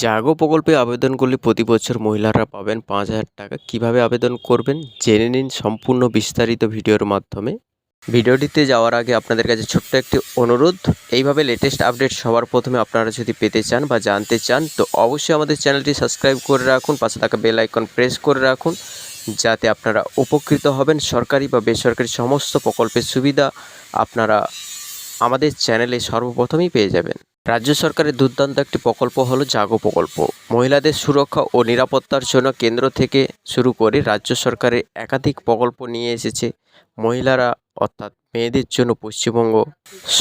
জাগো প্রকল্পে আবেদন করলে প্রতি বছর মহিলারা পাবেন পাঁচ হাজার টাকা। কীভাবে আবেদন করবেন? জেনে নিন সম্পূর্ণ বিস্তারিত ভিডিওর মাধ্যমে। ভিডিওটিতে যাওয়ার আগে আপনাদের কাছে ছোট্ট একটি অনুরোধ, এইভাবে লেটেস্ট আপডেট সবার প্রথমে আপনারা যদি পেতে চান বা জানতে চান, তো অবশ্যই আমাদের চ্যানেলটি সাবস্ক্রাইব করে রাখুন, পাশে থাকা বেল আইকন প্রেস করে রাখুন, যাতে আপনারা উপকৃত হবেন সরকারি বা বেসরকারি সমস্ত প্রকল্পের সুবিধা আপনারা আমাদের চ্যানেলে সর্বপ্রথমেই পেয়ে যাবেন। রাজ্য সরকারের দুর্দান্ত একটি প্রকল্প হলো জাগো প্রকল্প। মহিলাদের সুরক্ষা ও নিরাপত্তার জন্য কেন্দ্র থেকে শুরু করে রাজ্য সরকারের একাধিক প্রকল্প নিয়ে এসেছে। মহিলারা, অর্থাৎ মেয়েদের জন্য পশ্চিমবঙ্গ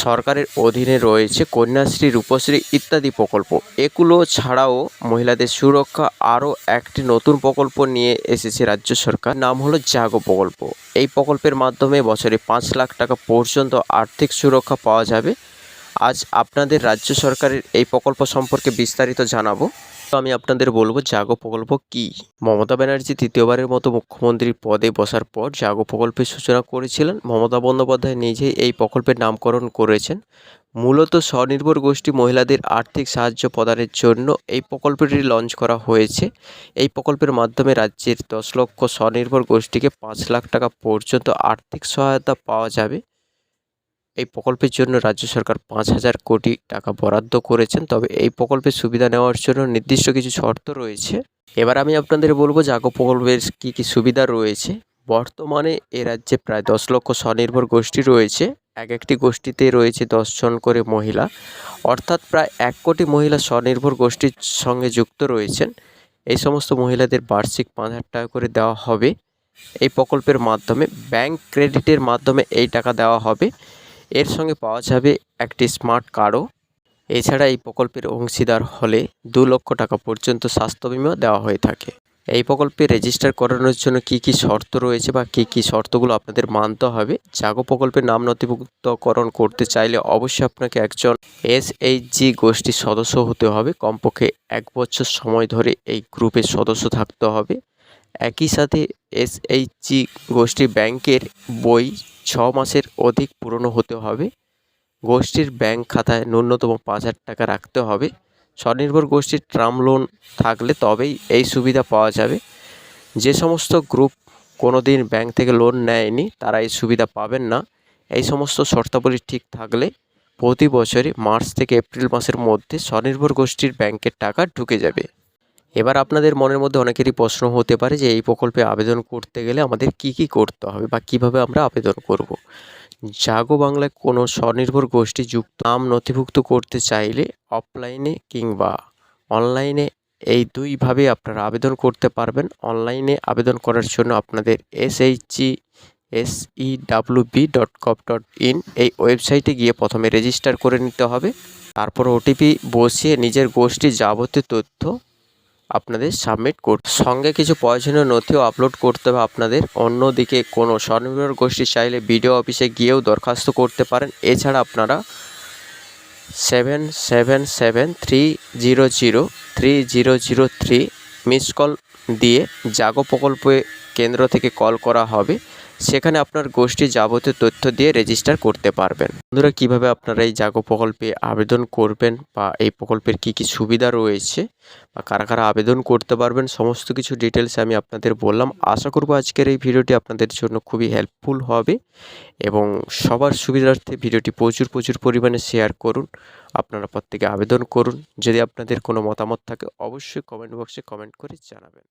সরকারের অধীনে রয়েছে কন্যাশ্রী, রূপশ্রী ইত্যাদি প্রকল্প। এগুলো ছাড়াও মহিলাদের সুরক্ষা আরও একটি নতুন প্রকল্প নিয়ে এসেছে রাজ্য সরকার। নাম হলো জাগো প্রকল্প। এই প্রকল্পের মাধ্যমে বছরে পাঁচ লাখ টাকা পর্যন্ত আর্থিক সুরক্ষা পাওয়া যাবে। আজ আপনাদের রাজ্য সরকারের এই প্রকল্প সম্পর্কে বিস্তারিত জানাব। তো আমি আপনাদের বলব, জাগো প্রকল্প কি? মমতা ব্যানার্জি তৃতীয়বারের মতো মুখ্যমন্ত্রীর পদে বসার পর জাগো প্রকল্পের সূচনা করেছিলেন। মমতা বন্দ্যোপাধ্যায় নিজেই এই প্রকল্পের নামকরণ করেছেন। মূলত স্বনির্ভর গোষ্ঠী মহিলাদের আর্থিক সাহায্য প্রদানের জন্য এই প্রকল্পটি লঞ্চ করা হয়েছে। এই প্রকল্পের মাধ্যমে রাজ্যের দশ লক্ষ স্বনির্ভর গোষ্ঠীকে পাঁচ লাখ টাকা পর্যন্ত আর্থিক সহায়তা পাওয়া যাবে। এই প্রকল্পের জন্য রাজ্য সরকার পাঁচ হাজার কোটি টাকা বরাদ্দ করেছেন। তবে এই প্রকল্পের সুবিধা নেওয়ার জন্য নির্দিষ্ট কিছু শর্ত রয়েছে। এবার আমি আপনাদের বলব জাগো প্রকল্পের কী কী সুবিধা রয়েছে। বর্তমানে এ রাজ্যে প্রায় দশ লক্ষ স্বনির্ভর গোষ্ঠী রয়েছে। এক একটি গোষ্ঠীতে রয়েছে দশজন করে মহিলা। অর্থাৎ প্রায় এক কোটি মহিলা স্বনির্ভর গোষ্ঠীর সঙ্গে যুক্ত রয়েছেন। এই সমস্ত মহিলাদের বার্ষিক পাঁচ হাজার টাকা করে দেওয়া হবে। এই প্রকল্পের মাধ্যমে ব্যাংক ক্রেডিটের মাধ্যমে এই টাকা দেওয়া হবে। এর সঙ্গে পাওয়া যাবে একটি স্মার্ট কার্ডও এছাড়া এই প্রকল্পের অংশীদার হলে দু লক্ষ টাকা পর্যন্ত স্বাস্থ্য বিমা দেওয়া হয়ে থাকে। এই প্রকল্পে রেজিস্টার করানোর জন্য কি কি শর্ত রয়েছে বা কি কি শর্তগুলো আপনাদের মানতে হবে, জাগো প্রকল্পের নাম নথিভুক্তকরণ করতে চাইলে অবশ্যই আপনাকে একজন এসএইচজি গোষ্ঠীর সদস্য হতে হবে। কমপক্ষে এক বছর সময় ধরে এই গ্রুপের সদস্য থাকতে হবে। একই সাথে এসএইচজি গোষ্ঠী ব্যাংকের বই ছ মাসের অধিক পুরনো হতে হবে। গোষ্ঠীর ব্যাংক খাতায় ন্যূনতম পাঁচ হাজার টাকা রাখতে হবে। স্বনির্ভর গোষ্ঠীর ট্রাম লোন থাকলে তবেই এই সুবিধা পাওয়া যাবে। যে সমস্ত গ্রুপ কোনো দিন ব্যাংক থেকে লোন নেয়নি, তারা এই সুবিধা পাবেন না। এই সমস্ত শর্তাবলী ঠিক থাকলে প্রতি বছরে মার্চ থেকে এপ্রিল মাসের মধ্যে স্বনির্ভর গোষ্ঠীর ব্যাংকের টাকা ঢুকে যাবে। এবার আপনাদের মনের মধ্যে অনেকেরই প্রশ্ন হতে পারে যে এই প্রকল্পে আবেদন করতে গেলে আমাদের কি কি করতে হবে বা কীভাবে আমরা আবেদন করব। জাগো বাংলায় কোনো স্বনির্ভর গোষ্ঠী যুক্ত নাম নথিভুক্ত করতে চাইলে অফলাইনে কিংবা অনলাইনে এই দুইভাবে আপনারা আবেদন করতে পারবেন অনলাইনে আবেদন করার জন্য আপনাদের SHG B dot cop dot in এই ওয়েবসাইটে গিয়ে প্রথমে রেজিস্টার করে নিতে হবে তারপর ওটিপি বসিয়ে নিজের গোষ্ঠীর যাবতীয় তথ্য আপনাদের সাবমিট কর, সঙ্গে কিছু প্রয়োজনীয় নথিও আপলোড করতে হবে আপনাদের। অন্যদিকে কোনো স্বনির্ভর গোষ্ঠী চাইলে বিডিও অফিসে গিয়েও দরখাস্ত করতে পারেন। এছাড়া আপনারা seven seven seven three zero zero three zero zero three miss call দিয়ে জাগো প্রকল্পে কেন্দ্র থেকে কল করা হবে। সেখানে আপনার গোষ্ঠী যাবতীয় তথ্য দিয়ে রেজিস্টার করতে পারবেন। বন্ধুরা, কীভাবে আপনারা এই জাগো প্রকল্পে আবেদন করবেন বা এই প্রকল্পের কি কি সুবিধা রয়েছে বা কারা কারা আবেদন করতে পারবেন, সমস্ত কিছু ডিটেলস আমি আপনাদের বললাম। আশা করব আজকের এই ভিডিওটি আপনাদের জন্য খুবই হেল্পফুল হবে এবং সবার সুবিধার্থে ভিডিওটি প্রচুর প্রচুর পরিমাণে শেয়ার করুন, আপনারা প্রত্যেকে আবেদন করুন। যদি আপনাদের কোনো মতামত থাকে, অবশ্যই কমেন্ট বক্সে কমেন্ট করে জানাবেন।